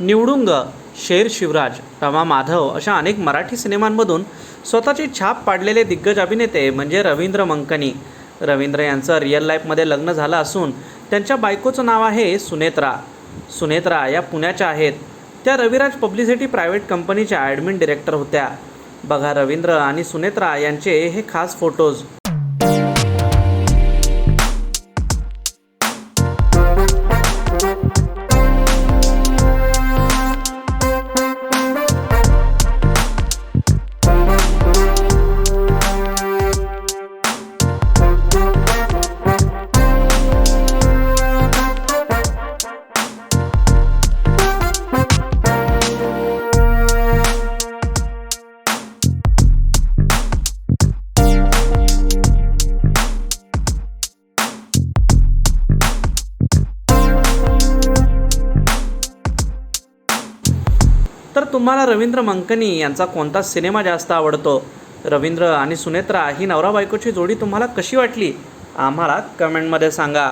निवडुंग शेर शिवराज रमा माधव अशा अनेक मराठी सिनेमांमधून स्वतःची छाप पाडलेले दिग्गज अभिनेते म्हणजे रवींद्र मंकनी. रवींद्र यांचं रिअल लाईफमध्ये लग्न झालं असून त्यांच्या बायकोचं नाव आहे सुनेत्रा. सुनेत्रा या पुण्याच्या आहेत. त्या रविराज पब्लिसिटी प्रायव्हेट कंपनीच्या ॲडमिन डिरेक्टर होत्या. बघा रवींद्र आणि सुनेत्रा यांचे हे खास फोटोज तर तुम्हाला रवींद्र मंकनी यांचा कोणता सिनेमा जास्त आवडतो? रवींद्र आणि सुनेत्रा ही नवरा बायकोची जोडी तुम्हाला कशी वाटली? आम्हाला कमेंटमध्ये सांगा.